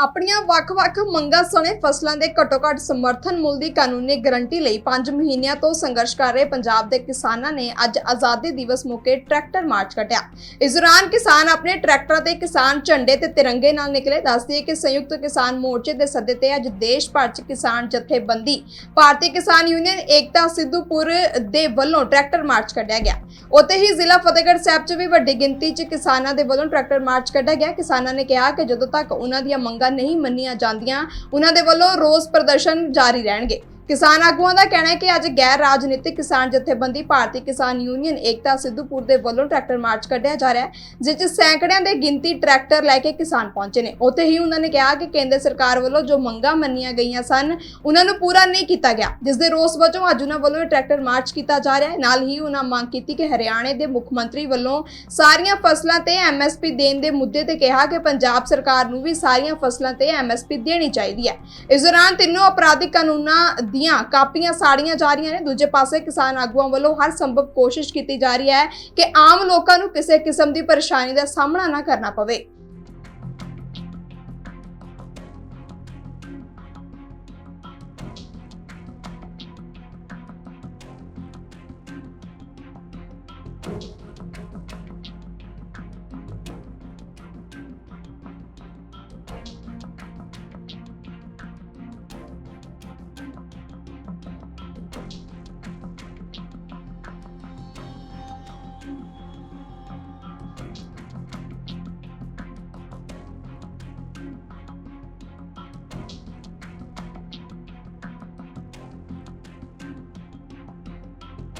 ਆਪਣੀਆਂ ਵੱਖ-ਵੱਖ ਮੰਗਾਂ ਸਣੇ ਫਸਲਾਂ ਦੇ ਘੱਟੋ-ਘੱਟ ਸਮਰਥਨ ਮੁੱਲ ਦੀ ਕਾਨੂੰਨੀ ਗਾਰੰਟੀ ਲਈ 5 ਮਹੀਨਿਆਂ ਤੋਂ ਸੰਘਰਸ਼ ਕਰ ਰਹੇ ਪੰਜਾਬ ਦੇ ਕਿਸਾਨਾਂ ਨੇ ਅੱਜ ਆਜ਼ਾਦੀ ਦਿਵਸ ਮੌਕੇ ਟਰੈਕਟਰ ਮਾਰਚ ਕੱਢਿਆ ਇਸ ਦੌਰਾਨ ਕਿਸਾਨ ਆਪਣੇ ਟਰੈਕਟਰਾਂ ਤੇ ਕਿਸਾਨ ਝੰਡੇ ਤੇ ਤਿਰੰਗੇ ਨਾਲ ਨਿਕਲੇ। ਦੱਸਦੀ ਕਿ ਸੰਯੁਕਤ ਕਿਸਾਨ ਮੋਰਚੇ ਦੇ ਸੱਦੇ ਤੇ ਅੱਜ ਦੇਸ਼ ਭਰ 'ਚ ਕਿਸਾਨ ਜਥੇਬੰਦੀ, ਭਾਰਤੀ ਕਿਸਾਨ ਯੂਨੀਅਨ, ਏਕਤਾ ਸਿੱਧੂਪੁਰ ਦੇ ਵੱਲੋਂ ਟਰੈਕਟਰ ਮਾਰਚ ਕੱਢਿਆ ਗਿਆ। ਉੱਥੇ ਹੀ ਜ਼ਿਲ੍ਹਾ ਫਤਿਹਗੜ੍ਹ ਸਾਹਿਬ 'ਚ ਵੀ ਵੱਡੀ ਗਿਣਤੀ 'ਚ ਕਿਸਾਨਾਂ ਦੇ ਵੱਲੋਂ ਟਰੈਕਟਰ ਮਾਰਚ ਕੱਢਿਆ ਗਿਆ। ਕਿਸਾਨਾਂ ਨੇ ਕਿਹਾ ਕਿ ਜਦੋਂ ਤੱਕ ਉਹਨਾਂ ਦੀਆਂ ਮੰਗਾਂ ਨਹੀਂ ਮੰਨੀਆਂ ਜਾਂਦੀਆਂ ਉਹਨਾਂ ਦੇ ਵੱਲੋਂ ਰੋਸ ਪ੍ਰਦਰਸ਼ਨ ਜਾਰੀ ਰਹਿਣਗੇ। ਕਿਸਾਨ ਆਗੂਆਂ ਦਾ ਕਹਿਣਾ ਹੈ ਕਿ ਅੱਜ ਗੈਰ ਰਾਜਨੀਤਿਕ ਕਿਸਾਨ ਜਥੇਬੰਦੀ ਭਾਰਤੀ ਕਿਸਾਨ ਯੂਨੀਅਨ ਏਕਤਾ ਸਿੱਧੂਪੁਰ ਦੇ ਵੱਲੋਂ ਟਰੈਕਟਰ ਮਾਰਚ ਕੱਢਿਆ ਜਾ ਰਿਹਾ ਹੈ, ਜਿਸ 'ਚ ਸੈਂਕੜਿਆਂ ਦੇ ਗਿਣਤੀ ਟਰੈਕਟਰ ਲੈ ਕੇ ਕਿਸਾਨ ਪਹੁੰਚੇ ਨੇ। ਉੱਥੇ ਹੀ ਉਹਨਾਂ ਨੇ ਕਿਹਾ ਕਿ ਕੇਂਦਰ ਸਰਕਾਰ ਵੱਲੋਂ ਜੋ ਮੰਗਾਂ ਮੰਨੀਆਂ ਗਈਆਂ ਸਨ, ਉਹਨਾਂ ਨੂੰ ਪੂਰਾ ਨਹੀਂ ਕੀਤਾ ਗਿਆ। ਜਿਸ ਦੇ ਰੋਸ ਵਜੋਂ ਅੱਜ ਉਹਨਾਂ ਵੱਲੋਂ ਟਰੈਕਟਰ ਮਾਰਚ ਕੀਤਾ ਜਾ ਰਿਹਾ ਹੈ। ਨਾਲ ਹੀ ਉਹਨਾਂ ਮੰਗ ਕੀਤੀ ਕਿ ਹਰਿਆਣੇ ਦੇ ਮੁੱਖ ਮੰਤਰੀ ਵੱਲੋਂ ਸਾਰੀਆਂ ਫਸਲਾਂ ਤੇ ਐਮਐਸਪੀ ਦੇਣ ਦੇ ਮੁੱਦੇ ਤੇ ਕਿਹਾ ਕਿ ਪੰਜਾਬ ਸਰਕਾਰ ਨੂੰ ਵੀ ਸਾਰੀਆਂ ਫਸਲਾਂ ਤੇ ਐਮਐਸਪੀ ਦੇਣੀ ਚਾਹੀਦੀ ਹੈ। ਇਸ ਦੌਰਾਨ ਤਿੰਨੋਂ ਅਪਰਾਧਿਕ ਕਾਨੂੰਨਾਂ ਦੀ ਦੀਆਂ ਕਾਪੀਆਂ ਸਾੜੀਆਂ ਜਾ ਰਹੀਆਂ ਨੇ। ਦੂਜੇ ਪਾਸੇ ਕਿਸਾਨ ਆਗੂਆਂ ਵੱਲੋਂ ਹਰ ਸੰਭਵ ਕੋਸ਼ਿਸ਼ ਕੀਤੀ ਜਾ ਰਹੀ ਹੈ ਕਿ ਆਮ ਲੋਕਾਂ ਨੂੰ ਕਿਸੇ ਕਿਸਮ ਦੀ ਪਰੇਸ਼ਾਨੀ ਦਾ ਸਾਹਮਣਾ ਨਾ ਕਰਨਾ ਪਵੇ।